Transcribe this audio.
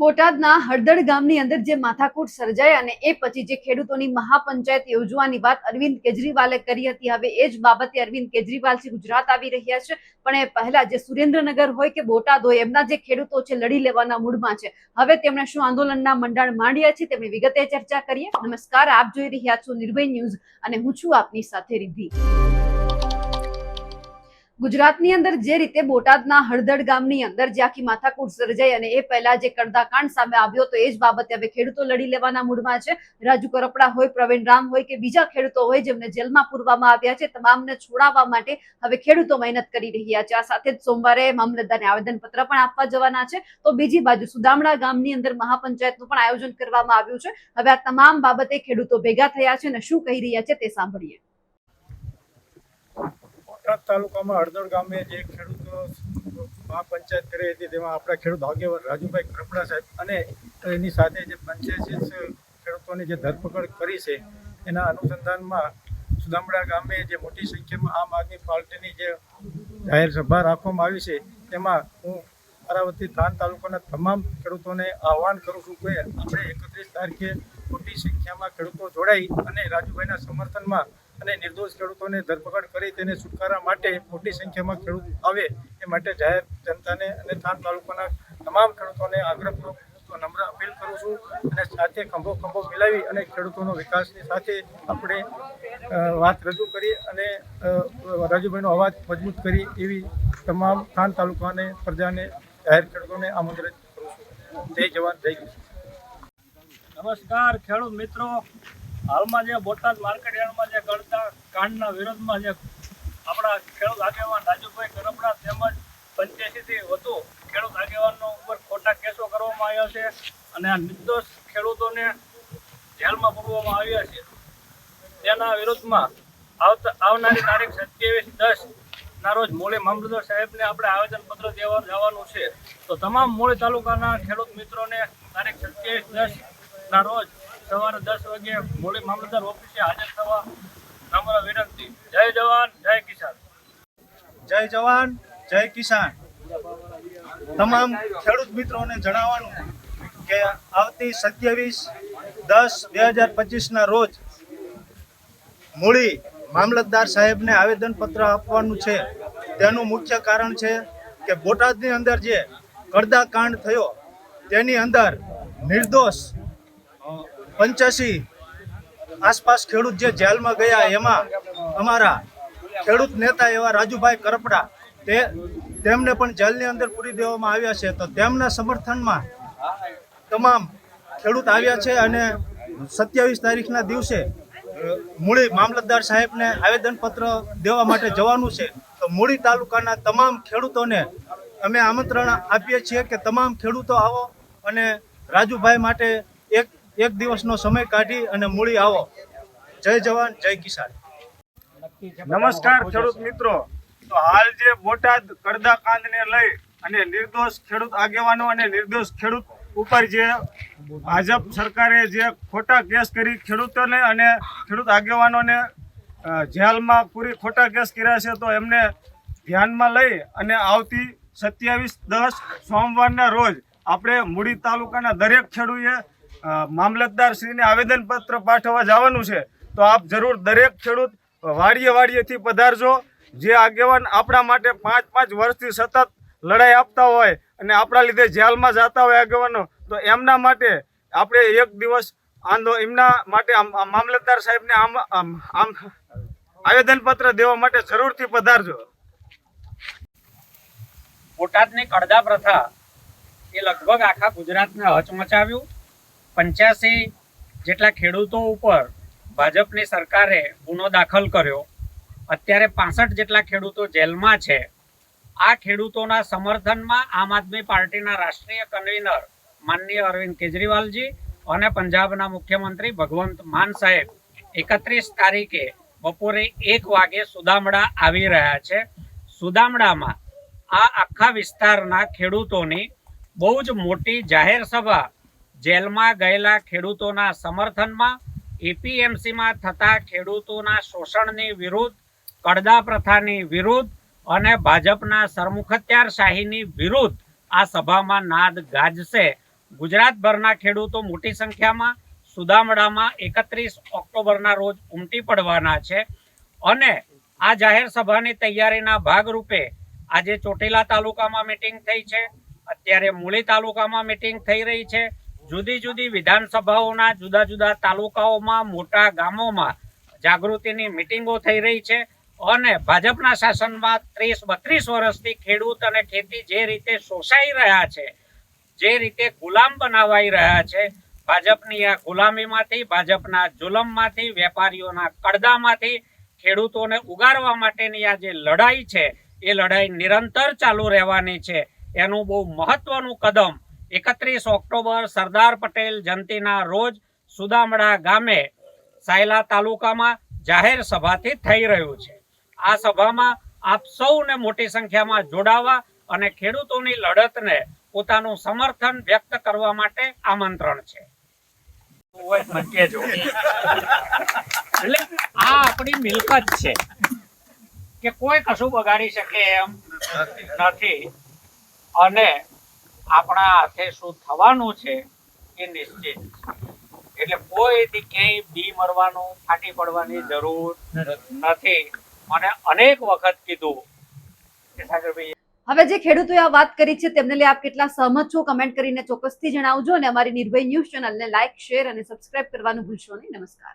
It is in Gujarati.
બોટાદના હળદળ ગામની અંદર જે માથાકૂટ સર્જાઈ અને એ પછી જે ખેડૂતોની મહાપંચાયત યોજવાની વાત અરવિંદ કેજરીવાલે કરી હતી, હવે એ જ બાબતે અરવિંદ કેજરીવાલ ગુજરાત આવી રહ્યા છે. પણ એ પહેલા જે સુરેન્દ્રનગર હોય કે બોટાદ હોય, એમના જે ખેડૂતો છે, લડી લેવાના મૂડમાં છે. હવે તેમણે શું આંદોલનના મંડાણ માંડ્યા છે, તેમની વિગતે ચર્ચા કરીએ. નમસ્કાર, આપ જોઈ રહ્યા છો નિર્ભય ન્યૂઝ અને હું છું આપની સાથે રિદ્ધિ. ગુજરાતની અંદર જે રીતે બોટાદના હળદડ ગામની અંદર જે આખી માથાકૂટ સર્જાઈ અને એ પહેલા જે કડદાકાંડ સામે આવ્યો તો એ જ બાબતે હવે ખેડૂતો લડી લેવાના મૂડમાં છે. રાજુ કરપડા હોય, પ્રવીણ રામ હોય કે બીજા ખેડૂતો હોય જેમને જેલમાં પૂરવામાં આવ્યા છે, તમામને છોડાવવા માટે હવે ખેડૂતો મહેનત કરી રહ્યા છે. આ સાથે જ સોમવારે મામલતદારને આવેદનપત્ર પણ આપવા જવાના છે. તો બીજી બાજુ સુદામડા ગામની અંદર મહાપંચાયતનું પણ આયોજન કરવામાં આવ્યું છે. હવે આ તમામ બાબતે ખેડૂતો ભેગા થયા છે અને શું કહી રહ્યા છે તે સાંભળીએ. બોટાદ તાલુકામાં હળદળ ગામે જે ખેડૂતો મહાપંચાયત કરી હતી, તેમાં આપણા ખેડૂત આગેવાન રાજુભાઈ કરપડા સાહેબ અને એની સાથે જે પંચાયત ખેડૂતોની જે ધરપકડ કરી છે, એના અનુસંધાનમાં સુદામડા ગામે જે મોટી સંખ્યામાં આમ આદમી પાર્ટીની જે જાહેર સભા રાખવામાં આવી છે, તેમાં હું અરાવતી થાન તાલુકાના તમામ ખેડૂતોને આહવાન કરું છું કે આપણે એકત્રીસ તારીખે મોટી સંખ્યામાં ખેડૂતો જોડાઈ અને રાજુભાઈના સમર્થનમાં અને નિર્દોષ ખેડૂતોને ધરપકડ કરી તેને છુટકારા માટે મોટી સંખ્યામાં ખેડૂત આવે એ માટે જાહેર જનતાને અને થાન તાલુકાના તમામ ખેડૂતોને આગ્રહપૂર્વક નમ્ર અપીલ કરું છું અને સાથે ખંભો ખંભો મિલાવી અને ખેડૂતોનો વિકાસની સાથે આપણે વાત રજૂ કરી અને રાજુભાઈનો અવાજ મજબૂત કરી એવી તમામ થાન તાલુકાને, પ્રજાને, જાહેર ખેડૂતોને આમંત્રિત કરું છું. જય જવાન, જય કિસાન. નમસ્કાર ખેડૂત મિત્રો. હાલમાં જે બોટાદ માર્કેટ યાર્ડમાં જે ગળતા કાંડના વિરોધમાં જે આપણા ખેડૂત આગેવાન રાજુભાઈ કરપડા તેમજ પંચ્યાસીથી વધુ ખેડૂત આગેવાનો ઉપર ખોટા કેસો કરવામાં આવ્યા છે અને આ નિર્દોષ ખેડૂતોને જેલમાં પૂરવામાં આવ્યા છે. તેના વિરોધમાં આવતા, આવનારી તારીખ સત્યાવીસ દસ ના રોજ મૂળી મામલતદાર સાહેબને આપણે આવેદનપત્ર દેવા જવાનું છે. તો તમામ મૂળી તાલુકાના ખેડૂત મિત્રોને તારીખ સત્યાવીસ દસ ના રોજ સવારે દસ વાગે મૂળી મામલતદાર ઓફિસે હાજર થવા અમારા વિનંતી. જય જવાન, જય કિસાન. જય જવાન, જય કિસાન. તમામ ખેડૂત મિત્રોને જણાવવાનું કે આવતી સત્યાવીસ દસ બે હજાર પચીસના રોજ મૂળી મામલતદાર સાહેબને આવેદનપત્ર આપવાનું છે. તેનું મુખ્ય કારણ છે કે બોટાદની અંદર જે કરદા કાંડ થયો, તેની અંદર નિર્દોષ પંચ્યાસી આસપાસ ખેડૂત જે જેલમાં ગયા, એમાં અમારા ખેડૂત નેતા એવા રાજુભાઈ કરપડા, તે તેમને પણ જેલની અંદર પૂરી દેવામાં આવ્યા છે. તો તેમના સમર્થનમાં તમામ ખેડૂત આવ્યા છે અને સત્યાવીસ તારીખના દિવસે મૂળી મામલતદાર સાહેબને આવેદનપત્ર દેવા માટે જવાનું છે. તો મૂળી તાલુકાના તમામ ખેડૂતોને અમે આમંત્રણ આપીએ છીએ કે તમામ ખેડૂતો આવો અને રાજુભાઈ માટે એક દિવસનો સમય કાઢી અને મૂળી આવો. જય જવાન, જય કિસાન. નમસ્કાર, ખેડૂત મિત્રો. તો હાલ જે બોટાદ કરદા કાંદને લઈ અને નિર્દોષ ખેડૂત આગેવાનો અને નિર્દોષ ખેડૂત ઉપર જે ભાજપ સરકારે જે ખોટા કેસ કરી ખેડૂતોને અને ખેડૂત આગેવાનોને જેલમાં પૂરી ખોટા કેસ કર્યા છે, તો એમને ધ્યાનમાં લઈ અને આવતી સત્યાવીસ દસ સોમવારના રોજ આપણે મૂડી તાલુકાના દરેક ખેડૂએ મામલતદાર શ્રીને આવેદનપત્ર પાઠવવા જવાનું છે, તો આપ જરૂર દરેક ખેડૂત વાડીએ વાડીએથી પધારજો. જે આગેવાન આપણા માટે પાંચ પાંચ વર્ષથી સતત લડાઈ આપતા હોય અને આપણા લીધે જેલમાં જતા હોય આગેવાનો, તો એમના માટે આપણે એક દિવસ આંદો, એમના માટે મામલતદાર સાહેબને આમ આમ આવેદનપત્ર દેવા માટે જરૂરથી પધારજો. બોટાદની કડદા પ્રથા એ લગભગ આખા ગુજરાતને હચમચાવ્યું. પંચ્યાસી જેટલા ખેડૂતો ઉપર ભાજપની સરકારે ગુનો દાખલ કર્યો. અત્યારે પાસઠ જેટલા ખેડૂતો જેલમાં છે. આ ખેડૂતોના સમર્થનમાં આમ આદમી પાર્ટીના રાષ્ટ્રીય કન્વીનર માનનીય અરવિંદ કેજરીવાલજી અને પંજાબના મુખ્યમંત્રી ભગવંત માન સાહેબ એકત્રીસ તારીખે બપોરે એક વાગે સુદામડા આવી રહ્યા છે. સુદામડામાં આ આખા વિસ્તારના ખેડૂતોની બહુ જ મોટી જાહેર સભા જેલમાં ગયેલા ખેડૂતોના સમર્થનમાં એપીએમસીમાં થતા ખેડૂતોના શોષણની વિરુદ્ધ, કડદા પ્રથાની વિરુદ્ધ અને ભાજપના સરમુખત્યાર શાહીની વિરુદ્ધ આ સભામાં નાદ ગાજશે. ગુજરાતભરના ખેડૂતો મોટી સંખ્યામાં સુદામડામાં એકત્રીસ ઓક્ટોબરના રોજ ઉમટી પડવાના છે અને આ જાહેર સભાની તૈયારીના ભાગરૂપે આજે ચોટીલા તાલુકામાં મિટિંગ થઈ છે. અત્યારે મૂળી તાલુકામાં મિટિંગ થઈ રહી છે. જુદી જુદી વિધાનસભાઓના જુદા જુદા તાલુકાઓમાં, મોટા ગામોમાં જાગૃતિની મિટિંગો થઈ રહી છે અને ભાજપના શાસનમાં ત્રીસ બત્રીસ વર્ષથી ખેડૂત અને ખેતી જે રીતે શોષાઈ રહ્યા છે, જે રીતે ગુલામ બનાવાઈ રહ્યા છે, ભાજપની આ ગુલામીમાંથી, ભાજપના જુલમમાંથી, વેપારીઓના કડદામાંથી, ખેડૂતોને ઉગારવા માટેની આ જે લડાઈ છે, એ લડાઈ નિરંતર ચાલુ રહેવાની છે. એનું બહુ મહત્વનું કદમ એકત્રીસ ઓક્ટોબર સરદાર પટેલ જયંતિના રોજ સુદામડા ગામે સાયલા તાલુકામાં જાહેર સભાથી થઈ રહ્યું છે. આ સભામાં આપ સૌને મોટી સંખ્યામાં જોડાવા અને ખેડૂતોની લડતને પોતાનું સમર્થન વ્યક્ત કરવા માટે આમંત્રણ છે. એટલે આ આપણી મિલકત છે. કે કોઈ કશું બગાડી શકે એમ નથી. અને આપણા હાથે શું થવાનું છે એ નિશ્ચિત છે. એટલે કોઈથી ક્યાંય બી મરવાનું, ફાટી પડવાની જરૂર નથી. મને અનેક વખત કીધું હવે જે ખેડૂતોએ આ વાત કરી છે તેમને લઈ આપ કેટલા સહમત છો કમેન્ટ કરીને ચોક્કસથી જણાવજો અને અમારી નિર્ભય ન્યૂઝ ચેનલને લાઇક શેર અને સબસ્ક્રાઇબ કરવાનું ભૂલશો નહીં. નમસ્કાર.